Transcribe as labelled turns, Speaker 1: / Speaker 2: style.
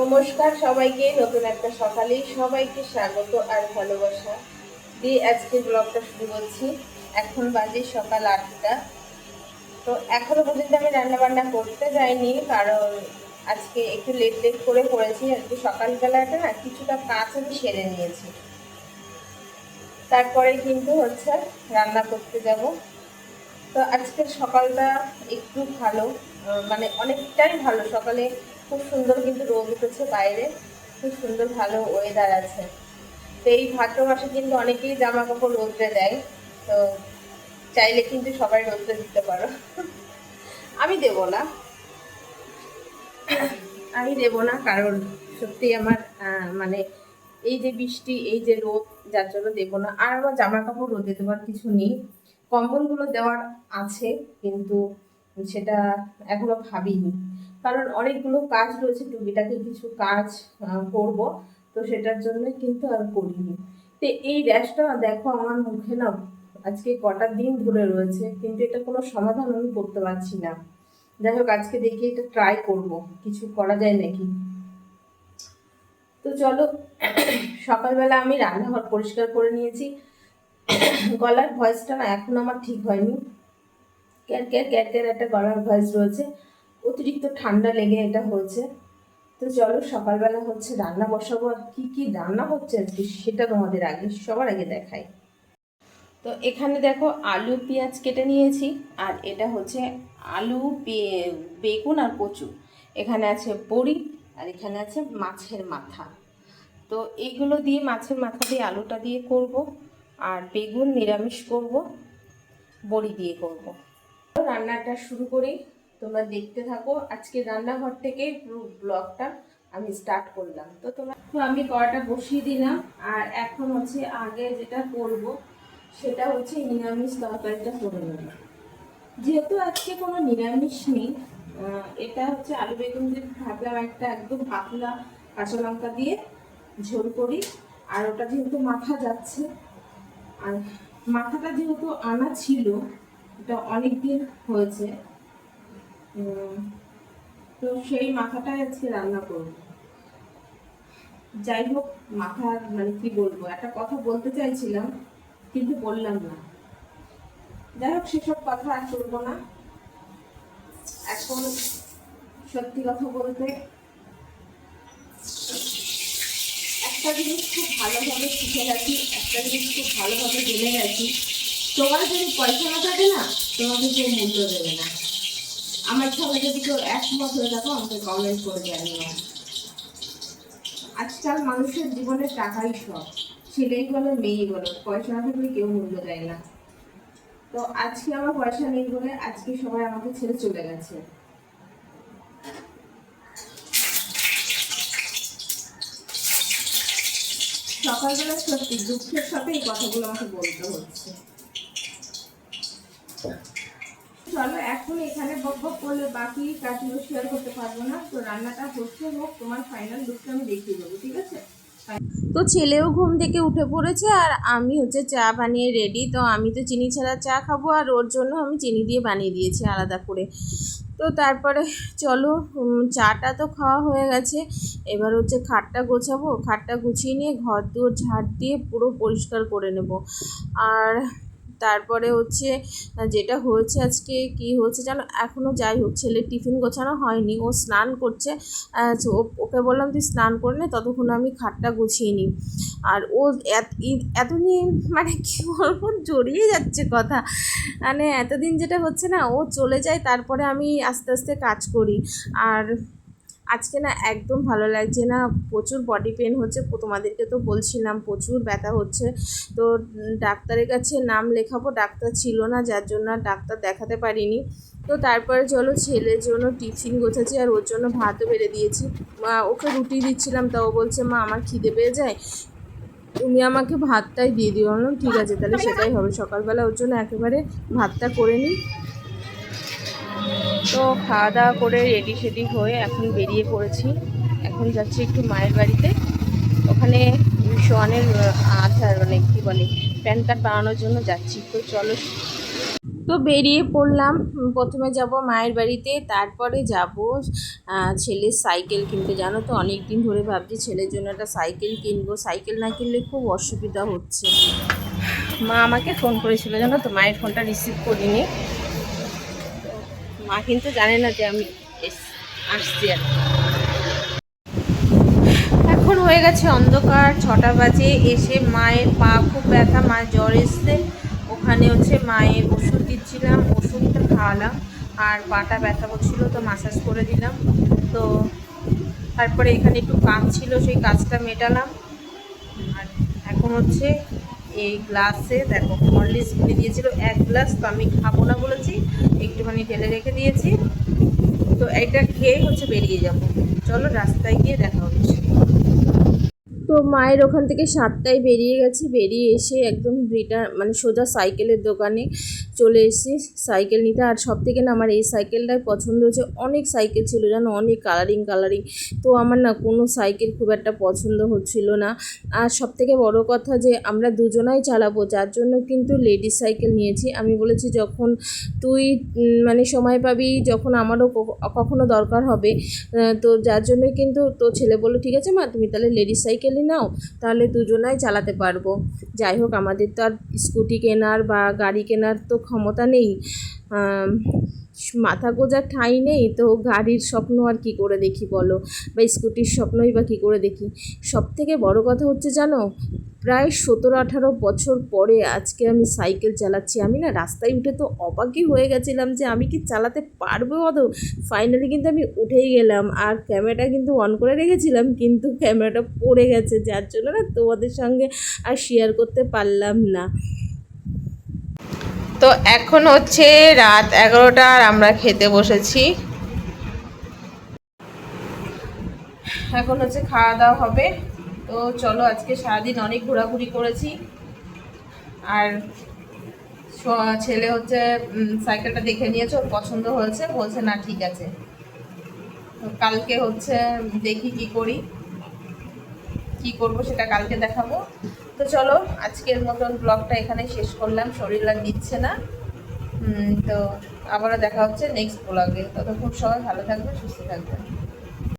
Speaker 1: নমস্কার সবাইকে, নতুন একটা সকালে সবাইকে স্বাগত আর ভালোবাসা দিয়ে আজকে ব্লগটা শুরু করছি। এখন বাজে সকাল আটটা। তো এখনও পর্যন্ত আমি রান্নাবান্না করতে যাইনি, কারণ আজকে একটু লেট লেট করে করেছি কি সকালবেলাটা না কিছুটা কাজ আমি সেরে নিয়েছি। তারপরে কিন্তু হচ্ছে রান্না করতে যাব। তো আজকে সকালটা একটু ভালো। মানে অনেকটাই ভালো। সকালে খুব সুন্দর কিন্তু রোদ উঠেছে বাইরে। খুব সুন্দর ভালো ওয়েদার আছে। তো এই ভাদ্র মাসে কিন্তু অনেকেই জামা কাপড় রোদ্রে দেয়। তো চাইলে কিন্তু সবাই রোদ্রে দিতে পারো। আমি দেব না। আমি দেব না, কারণ সত্যি আমার মানে এই যে বৃষ্টি, এই যে রোদ, যার জন্য দেবো না। আর আমার জামা কাপড় রোদে দেওয়ার কিছু নেই। কম্বলগুলো দেওয়ার আছে, কিন্তু সেটা এখনও ভাবিনি। কারণ অনেকগুলো কাজ রয়েছে, টুকিটাকে কিছু কাজ করব, তো সেটার জন্য কিন্তু আর করিনি। তো এই র্যাশটা দেখো আমার মুখে না আজকে কটা দিন ধরে রয়েছে, কিন্তু এটা কোনো সমাধান আমি করতে পারছি না। যাই হোক, আজকে দেখি এটা ট্রাই করব, কিছু করা যায় নাকি? তো চলো, সকালবেলা আমি রান্নাঘর পরিষ্কার করে নিয়েছি। গলার ভয়েসটা না এখন আমার ঠিক হয়নি। ক্যার ক্যার ক্যার ক্যার একটা গলার ভয়েস রয়েছে। অতিরিক্ত ঠান্ডা লেগে এটা হয়েছে। তো চলো, সকালবেলা হচ্ছে রান্না বসাবো। আর কী কী রান্না হচ্ছে আর আজকে সেটা তোমাদের আগে, সবার আগে দেখাই। তো এখানে দেখো আলু, পেঁয়াজ কেটে নিয়েছি। আর এটা হচ্ছে আলু বেগুন আর কচু। এখানে আছে বড়ি আর এখানে আছে মাছের মাথা। তো এইগুলো দিয়ে মাছের মাথা দিয়ে আলুটা দিয়ে করব। আর বেগুন নিরামিষ করব, বড়ি দিয়ে করব। রান্নাটা শুরু করি। তোমরা দেখতে থাকো। আজকে রান্নাঘর থেকে ব্লগটা আমি স্টার্ট করলাম। তো তোমরা তো আমি কড়াটা বসিয়ে দিলাম। আর এখন হচ্ছে আগে যেটা করব, সেটা হচ্ছে নিরামিষ তরকারিটা করে নেব। যেহেতু আজকে কোনো নিরামিষ নেই এটা হচ্ছে আলু বেগুন দিয়ে ভাবলাম একটা একদম পাতলা কাঁচা লঙ্কা দিয়ে ঝোল করি। আর ওটা যেহেতু মাথা যাচ্ছে, আর মাথাটা যেহেতু আনা ছিল এটা অনেক দিন হয়েছে তো সেই মাথাটাই আজকে রান্না করব। যাই হোক মাথার মানে কি বলব? একটা কথা বলতে চাইছিলাম, কিন্তু বললাম না। যাই হোক, সেসব কথা আর করব না। এখন সত্যি কথা বলতে একটা জিনিস খুব ভালোভাবে শিখে গেছি, একটা জিনিস খুব ভালোভাবে জেনে গেছি। তোমার যদি পয়সা না থাকে না, তোমাকে কেউ মূল্য দেবে না। আমার সঙ্গে যদি কেউ একমত হয়ে থাকো, আমাকে কমেন্ট করে জানিও। আজকাল মানুষের জীবনে টাকাই সব। ছেলেই বলো মেয়েই বলো, পয়সা না থাকলে কেউ মূল্য দেয় না। তো আজকে আমার পয়সা নেই বলে আজকে সবাই আমাকে ছেড়ে চলে গেছে। সকালবেলা সত্যি দুঃখের সাথে এই কথাগুলো আমাকে বলতে হচ্ছে। চলো, এখন এখানে বক বক করলে বাকি কাজগুলো শেয়ার করতে পারব না। তো রান্নাটা হচ্ছে হোক, তোমার ফাইনাল লুকটা আমি দেখিয়ে দেবো, ঠিক আছে?
Speaker 2: তো ছেলেও ঘুম থেকে উঠে পড়েছে আর আমি হচ্ছে চা বানিয়ে রেডি তো আমি তো চিনি ছাড়া চা খাব আর ওর জন্য আমি চিনি দিয়ে বানিয়ে দিয়েছি আলাদা করে। তো তারপরে চলো চাটা তো খাওয়া হয়ে গেছে। এবার হচ্ছে খাটটা গোছাবো। খাটটা গুছিয়ে নিয়ে ঘর দুয়ার ঝাড় দিয়ে পুরো পরিষ্কার করে নেব। আর তারপরে হচ্ছে যেটা হয়েছে আজকে, কি হয়েছে জানো? এখনও যাই হোক ছেলে টিফিন গোছানো হয়নি। ও স্নান করছে ওকে বললাম, তুই স্নান করে নে, ততক্ষণ আমি খাটটা গুছিয়ে নিই। আর ও এতদিন মানে কি বলব, জড়িয়ে যাচ্ছে কথা। মানে এতদিন যেটা হচ্ছে না, ও চলে যায়, তারপরে আমি আস্তে আস্তে কাজ করি। আর আজকে না একদম ভালো লাগছে না, প্রচুর বডি পেন হচ্ছে তোমাদেরকে তো বলছিলাম, প্রচুর ব্যথা হচ্ছে। তো ডাক্তারের কাছে নাম লেখাবো, ডাক্তার ছিল না, যার জন্য আর ডাক্তার দেখাতে পারিনি। তো তারপরে চলো ছেলের জন্য টিফিন গোছাচ্ছি, আর ওর জন্য ভাতও বেড়ে দিয়েছি। ওকে রুটি দিচ্ছিলাম তা ও বলছে, মা, আমার খিদে পেয়ে যায়। তুমি আমাকে ভাতটাই দিয়ে দিও। ঠিক আছে, তাহলে সেটাই হবে। সকালবেলা ওর জন্য একেবারে ভাতটা করে নিই। তো খাওয়া দাওয়া করে রেডি সেডি হয়ে এখন বেরিয়ে পড়েছি। এখন যাচ্ছি একটু মায়ের বাড়িতে। ওখানে সোয়ানের আধার মানে কী বলে, প্যান কার্ড বানানোর জন্য যাচ্ছি। তো চলো। তো বেরিয়ে পড়লাম। প্রথমে যাব মায়ের বাড়িতে, তারপরে যাব ছেলের সাইকেল কিনতে। জানো তো অনেক দিন ধরে ভাবছি ছেলের জন্য একটা সাইকেল কিনবো। সাইকেল না কিনলে খুব অসুবিধা হচ্ছে।
Speaker 1: মা আমাকে ফোন করেছিল, জানো তো? মায়ের ফোনটা রিসিভ করিনি। মা কিন্তু জানে না যে আমি আসছি আর এখন হয়ে গেছে অন্ধকার, ছটা বাজে, এসে মায়ের পা খুব ব্যথা মায়ের জ্বর এসছে। ওখানে হচ্ছে মায়ের ওষুধ দিচ্ছিলাম, ওষুধটা খাওয়ালাম, আর পাটা ব্যথা করছিল, তো মাসাজ করে দিলাম। তো তারপরে এখানে একটু কাজ ছিল সেই কাজটা মেটালাম। আর এখন হচ্ছে এই গ্লাসে দেখো হরলিক্স খুলে দিয়েছিল এক গ্লাস তো আমি খাব না বলেছি, একটুখানি ঢেলে রেখে দিয়েছি। তো এটা খেয়ে হচ্ছে বেরিয়ে যাব। চলো রাস্তায় গিয়ে দেখা হচ্ছে।
Speaker 2: তো মায়ের ওখান থেকে সাতটায় বেরিয়ে গেছি। বেরিয়ে এসে একদম রিটার্ন মানে সোজা সাইকেলের দোকানে চলে এসেছি। সাইকেল নিতে, আর সব থেকে না আমার এই সাইকেলটাই পছন্দ হয়েছে অনেক সাইকেল ছিল জানো, অনেক কালারিং কালারিং তো আমার না কোনো সাইকেল খুব একটা পছন্দ হচ্ছিল না। আর সব থেকে বড় কথা যে আমরা দুজনাই চালাবো, যার জন্য কিন্তু লেডিস সাইকেল নিয়েছি। আমি বলেছি যখন তুই মানে সময় পাবি, যখন আমারও কখনো দরকার হবে তো যার জন্য কিন্তু তো ছেলে বলল, ঠিক আছে মা, তুমি তাহলে লেডিস সাইকেলই নাও, তাহলে দুজনাই চালাতে পারব। যাই হোক, আমাদের তো আর স্কুটি কেনার বা গাড়ি কেনার তো ক্ষমতা নেই। মাথা গোজার ঠাঁই নেই, তো গাড়ির স্বপ্ন আর কি করে দেখি বলো? বা স্কুটির স্বপ্নই বা কী করে দেখি? সব থেকে বড় কথা হচ্ছে জানো প্রায় সতেরো আঠারো বছর পরে আজকে আমি সাইকেল চালাচ্ছি। আমি না রাস্তায় উঠে তো অবাকই হয়ে গেছিলাম যে আমি কি চালাতে পারব অত ফাইনালি কিন্তু আমি উঠেই গেলাম আর ক্যামেরাটা কিন্তু অন করে রেখেছিলাম, কিন্তু ক্যামেরাটা পড়ে গেছে, যার জন্য না তোমাদের সঙ্গে আর শেয়ার করতে পারলাম না।
Speaker 1: তো এখন হচ্ছে রাত এগারোটা আর আমরা খেতে বসেছি। এখন হচ্ছে খাওয়া দাওয়া হবে। তো চলো আজকে সারাদিন অনেক ঘোরাঘুরি করেছি। আর ছেলে হচ্ছে সাইকেলটা দেখে নিয়েছে, ওর পছন্দ হয়েছে, বলছে, না, ঠিক আছে। তো কালকে হচ্ছে, দেখি কি করি, কি করব সেটা কালকে দেখাবো। তো চলো, আজকের মতন ব্লগটা এখানে শেষ করলাম, শরীর আর দিচ্ছে না। তো আবারও দেখা হচ্ছে নেক্সট ব্লগে ততক্ষণ সবাই ভালো থাকবে, সুস্থ থাকবে।